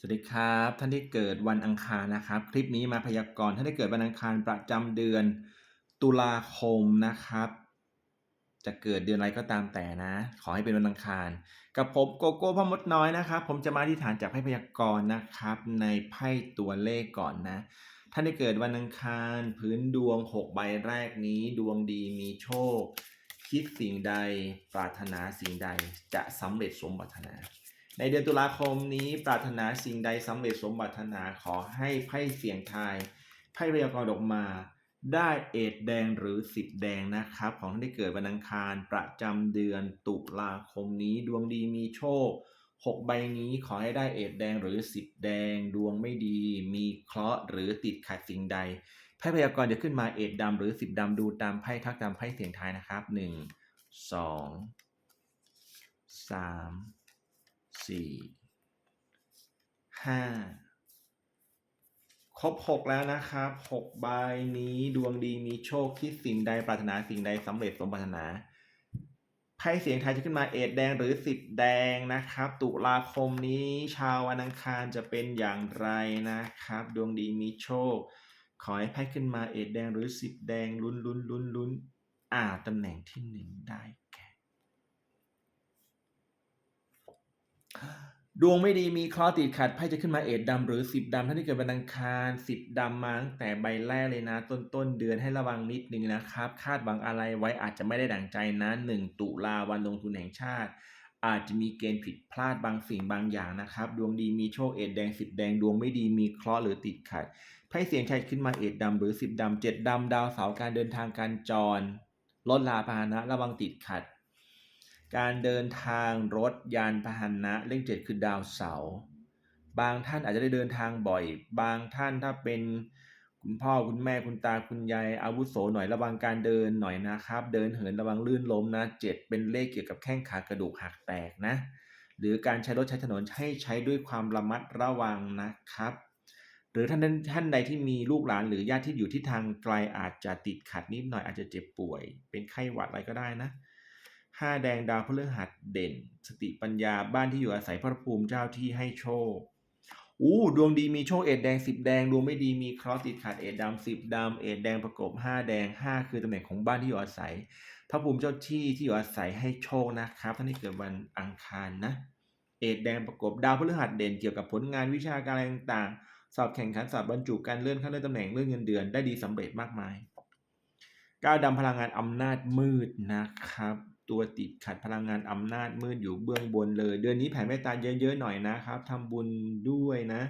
สวัสดีครับท่านที่เกิดวันอังคารนะครับ คลิปนี้มาพยากรณ์ท่านที่เกิดวันอังคารประจำเดือน ตุลาคมนะครับ จะเกิดเดือนอะไรก็ตามแต่นะ ขอให้เป็นวันอังคาร กับผมโกโก้พ่อมดน้อยนะครับ ผมจะมาที่ฐานจากไพ่พยากรณ์นะครับ ในไพ่ตัวเลขก่อนนะท่านที่เกิดวันอังคารพื้นดวง 6 ใบแรกนี้ดวงดีมีโชค คิดสิ่งใดปรารถนาสิ่งใดจะสำเร็จสมปรารถนา ในเดือนตุลาคมนี้ปรารถนาสิ่งใดสำเร็จสมปรารถนาขอให้ไพ่เสี่ยงทายไพ่พยากรณ์ออกมาได้เอ็ดแดงหรือสิบแดงนะครับ ของท่านที่เกิดวันอังคารประจำเดือนตุลาคมนี้ดวงดีมีโชคหกใบนี้ขอให้ได้เอ็ดแดงหรือสิบแดง ดวงไม่ดี มีเคราะห์หรือติดขัดสิ่งใดไพ่พยากรณ์จะขึ้นมาเอ็ดดำหรือสิบดำดูตามไพ่ทักตามไพ่เสี่ยงทายนะครับหนึ่งสองสาม สี่ห้าครบหกแล้วนะครับหกใบนี้ดวงดีมีโชคคิดสิ่งใดปรารถนาสิ่งใดสำเร็จสมปรารถนาไพ่เสียงไทยจะขึ้นมาเอดแดงหรือสิบแดงนะครับ ตุลาคมนี้ชาววันอังคารจะเป็นอย่างไรนะครับ ดวงดีมีโชค ขอให้ไพ่ขึ้นมาเอดแดงหรือสิบแดงลุ้นลุ้นลุ้นลุ้นอ่าตำแหน่งที่หนึ่งได้แก่ ดวงไม่ดีมีคราะห์ติดขัดไพ่จะขึ้นมาเอ็ดดำหรือสิบดำท่านที่เกิดวันอังคารสิบดำมาตั้งแต่ใบแรกเลยนะ ต้นต้นเดือนให้ระวังนิดนึงนะครับ คาดหวังอะไรไว้อาจจะไม่ได้ดั่งใจนะหนึ่งตุลาวันลงทุนแห่งชาติ อาจจะมีเกณฑ์ผิดพลาดบางสิ่งบางอย่างนะครับ ดวงดีมีโชคเอ็ดแดงสิบแดงดวงไม่ดีมีเคราะห์หรือติดขัดไพ่เสียงชัยขึ้นมาเอ็ดดำหรือสิบดำเจ็ดดำดาวเสาการเดินทางการจรลดลาพาหนะระวังติดขัด การเดินทางรถยานพาหนะเลขเจ็ดคือดาวเสาร์บางท่านอาจจะได้เดินทางบ่อย บางท่านถ้าเป็นคุณพ่อคุณแม่คุณตาคุณยายอาวุโสหน่อยระวังการเดินหน่อยนะครับ เดินเหินระวังลื่นล้มนะเจ็ดเป็นเลขเกี่ยวกับแข้งขากระดูกหักแตกนะ หรือการใช้รถใช้ถนนให้ใช้ด้วยความระมัดระวังนะครับ หรือท่านท่านใดที่มีลูกหลานหรือญาติที่อยู่ที่ทางไกลอาจจะติดขัดนิดหน่อยอาจจะเจ็บป่วย เป็นไข้หวัดอะไรก็ได้นะ ห้าแดงดาวพฤหัสเด่น สติปัญญาบ้านที่อยู่อาศัยพระภูมิเจ้าที่ให้โชคอู้ดวงดีมีโชคเอ็ดแดงสิบแดงดวงไม่ดีมีเคราะห์ติดขัดเอ็ดดำสิบดำเอ็ดแดงประกบห้าแดงห้าคือตำแหน่งของบ้านที่อยู่อาศัย พระภูมิเจ้าที่ที่อยู่อาศัยให้โชคนะครับท่านที่เกิดวันอังคารนะ เอ็ดแดงประกบดาวพฤหัสเด่นเกี่ยวกับผลงานวิชาการต่างๆ สอบแข่งขันสอบบรรจุการเลื่อนขั้นเลื่อนตำแหน่งเลื่อนเงินเดือนได้ดีสำเร็จมากมายก้าวดำพลังงานอำนาจมืดนะครับ ตัวติดขัดพลังงานอำนาจมืดอยู่เบื้องบนเลย เดือนนี้แผ่เมตตาเยอะๆหน่อยนะครับทำบุญด้วยนะ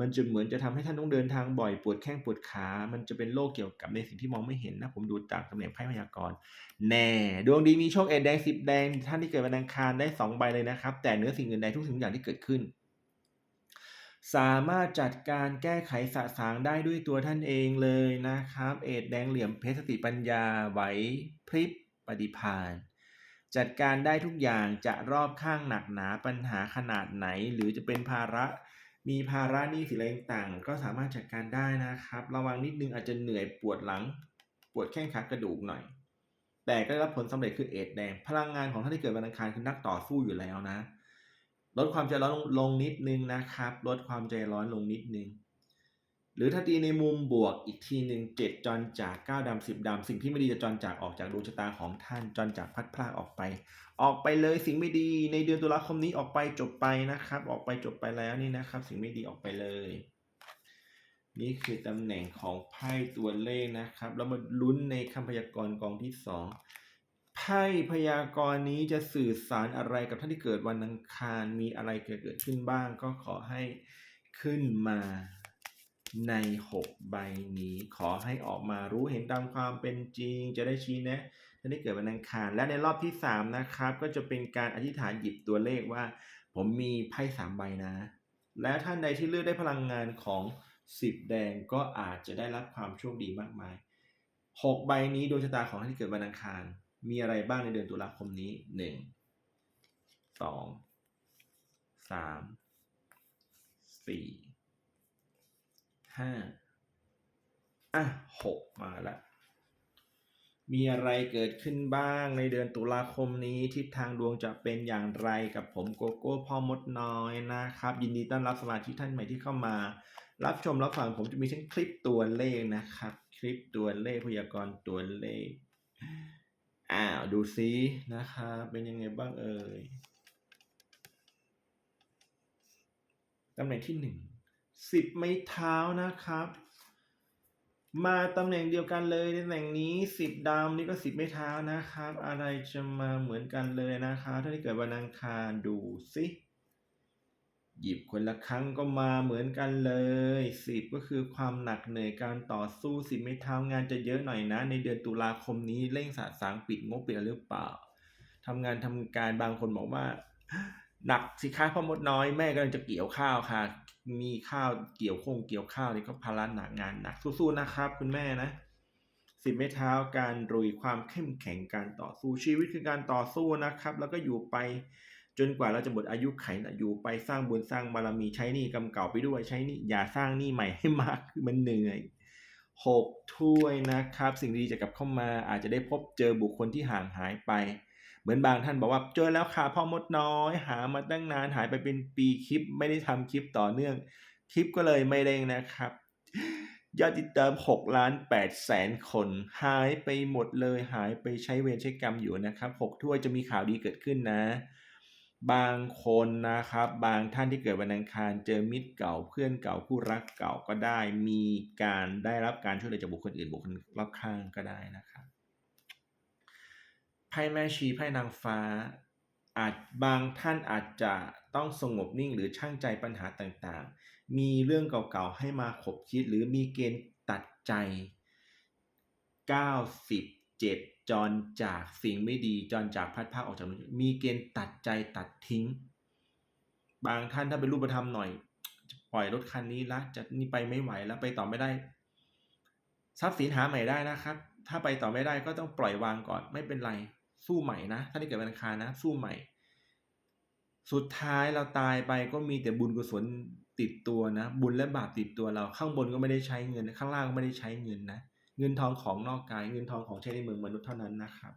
มันจะเหมือนจะทำให้ท่านต้องเดินทางบ่อยปวดแข้งปวดขา มันจะเป็นโรคเกี่ยวกับในสิ่งที่มองไม่เห็นนะ ผมดูจากตำแหน่งไพ่พยากรณ์แน่ดวงดีมีโชคเอ็ดแดงสิบแดง ท่านที่เกิดวันอังคารได้สองใบเลยนะครับ แต่เนื้อสิ่งอื่นใดทุกสิ่งอย่างที่เกิดขึ้น สามารถจัดการแก้ไขสะสางได้ด้วยตัวท่านเองเลยนะครับ เอ็ดแดงเหลี่ยมเพชรสติปัญญาไหวพริบปฏิพาน จัดการได้ทุกอย่างจะรอบข้างหนักหนาปัญหาขนาดไหน หรือจะเป็นภาระมีภาระหนี้สินอะไรต่างก็สามารถจัดการได้นะครับ ระวังนิดนึงอาจจะเหนื่อยปวดหลัง ปวดแข้งขากระดูกหน่อย แต่ก็ได้รับผลสำเร็จคือเอดแดง พลังงานของท่านที่เกิดวันอังคารคือนักต่อสู้อยู่แล้วนะ ลดความใจร้อนลงลงนิดนึงนะครับ ลดความใจร้อนลงนิดนึง หรือถ้าตีในมุมบวกอีกทีหนึ่งเจ็ดจรจากเก้าดำสิบดำสิ่งที่ไม่ดีจะจรจากออกจากดวงชะตาของท่านจรจากพัดพลากออกไป ออกไปเลยสิ่งไม่ดีในเดือนตุลาคมนี้ออกไปจบไปนะครับ ออกไปจบไปแล้วนี่นะครับ สิ่งไม่ดีออกไปเลย นี่คือตำแหน่งของไพ่ตัวเลขนะครับ แล้วมาลุ้นในคำพยากรณ์กองที่สองไพ่พยากรณ์นี้จะสื่อสารอะไรกับท่านที่เกิดวันอังคารมีอะไรเกิดขึ้นบ้าง ก็ขอให้ขึ้นมา ในหกใบนี้ ขอให้ออกมารู้เห็นตามความเป็นจริง จะได้ชี้แนะท่านที่เกิดวันอังคาร และในรอบที่สามนะครับ ก็จะเป็นการอธิษฐานหยิบตัวเลขว่า ผมมีไพ่สามใบนะ และท่านใดที่เลือกได้พลังงานของสิบแดงก็อาจจะได้รับความโชคดีมากมายหกใบนี้ดวงชะตาของท่านที่เกิดวันอังคาร มีอะไรบ้างในเดือนตุลาคมนี้หนึ่งสองสามสี่ ห้าอะหกมาละ มีอะไรเกิดขึ้นบ้างในเดือนตุลาคมนี้ทิศทางดวงจะเป็นอย่างไรกับผมโกโก้พ่อมดน้อยนะครับ ยินดีต้อนรับสมาชิกท่านใหม่ที่เข้ามา รับชมรับฟังผมจะมีทั้งคลิปตัวเลขนะครับ คลิปตัวเลขพยากรณ์ตัวเลขอ้าวดูซินะครับเป็นยังไงบ้างเอ่ยตำแหน่งที่หนึ่ง สิบไม้เท้านะครับ มาตำแหน่งเดียวกันเลยในตำแหน่งนี้สิบดาวนี่ก็สิบไม้เท้านะครับ อะไรจะมาเหมือนกันเลยนะครับ ถ้าที่เกิดวันอังคารดูสิหยิบคนละครั้งก็มาเหมือนกันเลยสิบก็คือความหนักเหนื่อยการต่อสู้สิบไม้เท้างานจะเยอะหน่อยนะ ในเดือนตุลาคมนี้เร่งสะสางปิดงบปิดหรือเปล่าทำงานทำการบางคนบอกว่า หนักสิคะพ่อมดน้อยแม่กำลังจะเกี่ยวข้าวค่ะ มีข้าวเกี่ยวโคงเกี่ยวข้าวนี่ก็ภาระหนักงานหนักสู้ๆนะครับ คุณแม่นะสิบไม้เท้าการรุยความเข้มแข็งการต่อสู้ชีวิตคือการต่อสู้นะครับ แล้วก็อยู่ไปจนกว่าเราจะหมดอายุไขนะอยู่ไปสร้างบุญสร้างบารมีใช้นี้กรรมเก่าไปด้วยใช้นี้อย่าสร้างนี้ใหม่ให้มากคือมันเหนื่อยหกถ้วยนะครับ สิ่งดีจะกลับเข้ามาอาจจะได้พบเจอบุคคลที่ห่างหายไป เหมือนบางท่านบอกว่าเจอแล้วค่ะพ่อมดน้อย หามาตั้งนานหายไปเป็นปีคลิป ไม่ได้ทำคลิปต่อเนื่อง คลิปก็เลยไม่เร่งนะครับ ยอดติดตาม6ล้าน8แสนคน หายไปหมดเลยหายไปใช้เวรใช้กรรมอยู่นะครับ6ถ้วยจะมีข่าวดีเกิดขึ้นนะ บางคนนะครับ บางท่านที่เกิดวันอังคารเจอมิตรเก่าเพื่อนเก่าคู่รักเก่าก็ได้ มีการได้รับการช่วยเหลือจากบุคคลอื่นบุคคลรอบข้างก็ได้นะครับ ไพ่แม่ชีไพ่นางฟ้า อาจบางท่านอาจจะต้องสงบนิ่งหรือช่างใจปัญหาต่างๆ มีเรื่องเก่าๆให้มาขบคิดหรือมีเกณฑ์ตัดใจ 97 จรจากสิ่งไม่ดีจรจากพัดภาออกจากมนุษย์มีเกณฑ์ตัดใจตัดทิ้ง บางท่านถ้าเป็นรูปธรรมหน่อยปล่อยรถคันนี้ละจะนี่ไปไม่ไหวแล้วไปต่อไม่ได้ ทรัพย์สินหาใหม่ได้นะครับ ถ้าไปต่อไม่ได้ก็ต้องปล่อยวางก่อนไม่เป็นไร สู้ใหม่นะ ถ้าได้เกิดวันอังคารนะ สู้ใหม่ สุดท้ายเราตายไปก็มีแต่บุญกุศลติดตัวนะ บุญและบาปติดตัวเรา ข้างบนก็ไม่ได้ใช้เงิน ข้างล่างก็ไม่ได้ใช้เงินนะ เงินทองของนอกกาย เงินทองของใช้ในเมืองมนุษย์เท่านั้นนะครับ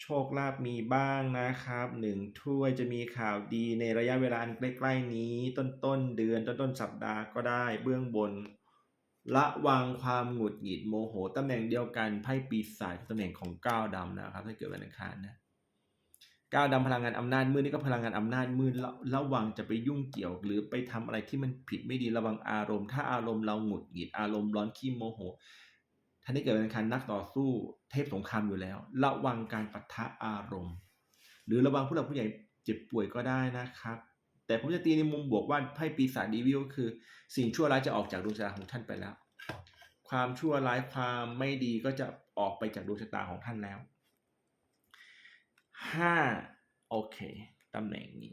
โชคลาภมีบ้างนะครับหนึ่งถ้วยจะมีข่าวดีในระยะเวลาอันใกล้ๆนี้ ต้นๆเดือนต้นต้นๆสัปดาห์ก็ได้เบื้องบน ระวังความหงุดหงิดโมโหตำแหน่งเดียวกันไพ่ปีศาจตำแหน่งของก้าวดำนะครับ ถ้าเกิดวันอังคารนะก้าวดำพลังงานอำนาจมืดนี่ก็พลังงานอำนาจมืดระระวังจะไปยุ่งเกี่ยว หรือไปทำอะไรที่มันผิดไม่ดีระวังอารมณ์ ถ้าอารมณ์เราหงุดหงิดอารมณ์ร้อนขี้โมโหท่านที่เกิดวันอังคารนักต่อสู้เทพสงครามอยู่แล้ว ระวังการปะทะอารมณ์ หรือระวังผู้หลักผู้ใหญ่เจ็บป่วยก็ได้นะครับ แต่ผมจะตีในมุมบวกว่าไพ่ปีศาจดีวิลก็คือ สิ่งชั่วร้ายจะออกจากดวงชะตาของท่านไปแล้ว ความชั่วร้ายความไม่ดีก็จะออกไปจากดวงชะตาของท่านแล้วห้าโอเคตำแหน่งนี้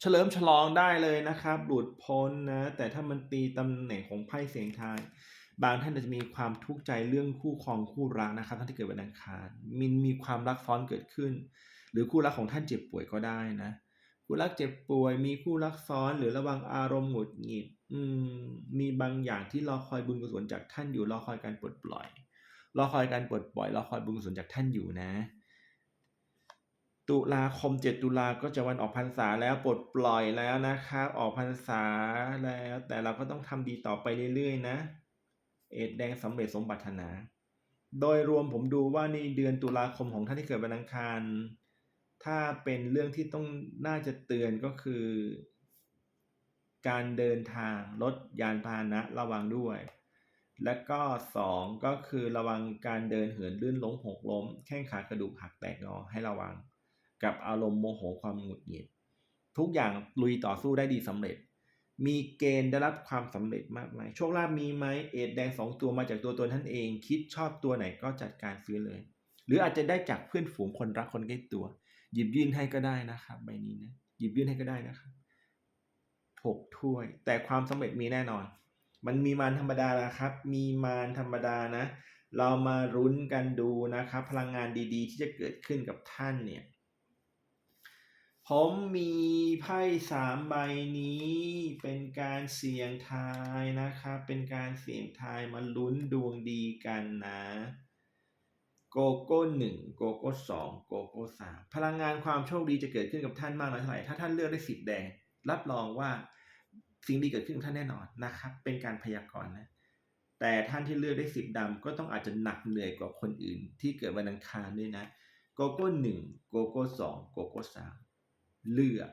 เฉลิมฉลองได้เลยนะครับ หลุดพ้นนะ แต่ถ้ามันตีตำแหน่งของไพ่เสียงทาย บางท่านอาจจะมีความทุกข์ใจเรื่องคู่ครองคู่รักนะครับ ท่านที่เกิดวันอังคารมินมีความรักซ้อนเกิดขึ้น หรือคู่รักของท่านเจ็บป่วยก็ได้นะ คู่รักเจ็บป่วย มีคู่รักซ้อน หรือระวังอารมณ์หงุดหงิดอืมมีบางอย่างที่รอคอยบุญกุศลจากท่านอยู่ รอคอยการปลดปล่อย รอคอยการปลดปล่อย รอคอยบุญกุศลจากท่านอยู่นะ ตุลาคมเจ็ดตุลาก็จะวันออกพรรษาแล้วปลดปล่อยแล้วนะครับ ออกพรรษาแล้ว แต่เราก็ต้องทำดีต่อไปเรื่อยๆนะ เอ็ดแดงสำเร็จสมปรารถนา โดยรวมผมดูว่าในเดือนตุลาคมของท่านที่เกิดวันอังคาร ถ้าเป็นเรื่องที่ต้องน่าจะเตือนก็คือ การเดินทางรถยานพาหนะระวังด้วย และก็สองก็คือระวังการเดินเหินลื่นล้มหกล้ม แข้งขากระดูกหักแตกงอให้ระวัง กับอารมณ์โมโหความหงุดหงิด ทุกอย่างลุยต่อสู้ได้ดีสำเร็จ มีเกณฑ์ได้รับความสำเร็จมากมายโชคลาภมีไหมเอ็ดแดงสองตัวมาจากตัวตนท่านเอง คิดชอบตัวไหนก็จัดการซื้อเลย หรืออาจจะได้จากเพื่อนฝูงคนรักคนใกล้ตัว หยิบยื่นให้ก็ได้นะครับ ใบนี้นะหยิบยื่นให้ก็ได้นะครับหกถ้วย แต่ความสำเร็จมีแน่นอน มันมีมารธรรมดาละครับ มีมารธรรมดานะ เรามารุ้นกันดูนะครับ พลังงานดีๆ ที่จะเกิดขึ้นกับท่านเนี่ยผมมีไพ่สามใบนี้เป็นการเสี่ยงทายนะครับ เป็นการเสี่ยงทายมาลุ้นดวงดีกันนะ โกโก้หนึ่งโกโก้สองโกโก้สามพลังงานความโชคดีจะเกิดขึ้นกับท่านมากน้อยเท่าไหร่ถ้าท่านเลือกได้สิบแดง รับรองว่าสิ่งดีเกิดขึ้นกับท่านแน่นอนนะครับ เป็นการพยากรณ์นะแต่ท่านที่เลือกได้สิบดำก็ต้องอาจจะหนักเหนื่อยกว่าคนอื่น ที่เกิดวันอังคารด้วยนะโกโก้หนึ่งโกโก้สองโกโก้สามเลือก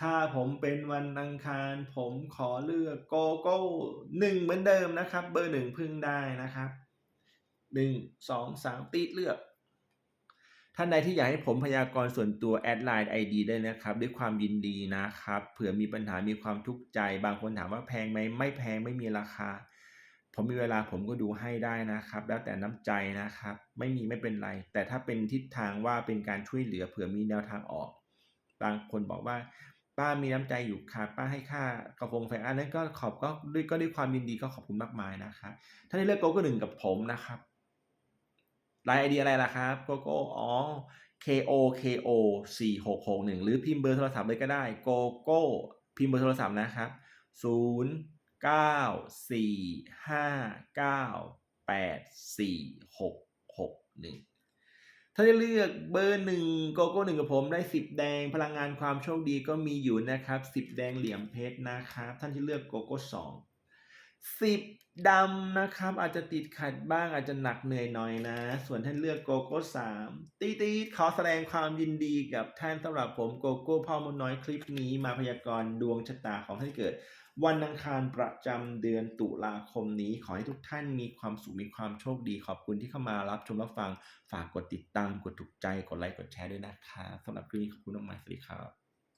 ถ้าผมเป็นวันอังคาร ผมขอเลือกโกโก้หนึ่งเหมือนเดิมนะครับ เบอร์หนึ่งพึ่งได้นะครับ หนึ่งสองสามตีดเลือกท่านใดที่อยากให้ผมพยากรณ์ส่วนตัวแอดไลน์ไอดีได้นะครับ ด้วยความยินดีนะครับเผื่อมีปัญหามีความทุกข์ใจ บางคนถามว่าแพงไหมไม่แพงไม่มีราคา ผมมีเวลาผมก็ดูให้ได้นะครับ แล้วแต่น้ำใจนะครับ ไม่มีไม่เป็นไร แต่ถ้าเป็นทิศทางว่าเป็นการช่วยเหลือเผื่อมีแนวทางออก บางคนบอกว่า ป้ามีน้ำใจอยู่ค่ะป้าให้ค่ากระฟงไฟอันนั้นก็ขอบก็ด้วยก็ด้วยความยินดีก็ขอบคุณมากมายนะครับถ้าได้เลือกโกก้หนึ่งกับผมนะครับ ลน์ไอเดียอะไรล่ะครับโกโก้อ๋อ KO KO สี่หกหกหนึ่งหรือพิมพ์เบอร์โทรศัพท์เลยก็ได้โกโก้พิมพ์เบอร์โทรศัพท์นะครับศูนย์เก้าสี่ห้าเก้าแปดสี่หกหกหนึ่งถ้าจะเลือกเบอร์หนึ่งโกโก้หนึ่งกับผมได้สิบแดงพลังงานความโชคดีก็มีอยู่นะครับสิบแดงเหลี่ยมเพชรนะครับ ท่านที่เลือกโกโก้สอง สิบดำนะครับ อาจจะติดขัดบ้างอาจจะหนักเหนื่อยหน่อยนะ ส่วนท่านเลือกโกโก้สามตีตีขอแสดงความยินดีกับท่านสำหรับผมโกโก้พ่อมดน้อยคลิปนี้มาพยากรณ์ดวงชะตาของท่านเกิด วันอังคารประจำเดือนตุลาคมนี้ ขอให้ทุกท่านมีความสุขมีความโชคดี ขอบคุณที่เข้ามารับชมรับฟังฝากกดติดตามกดถูกใจกดไลค์กดแชร์ด้วยนะคะสำหรับคลิปนี้ขอบคุณมากๆสวัสดีครับ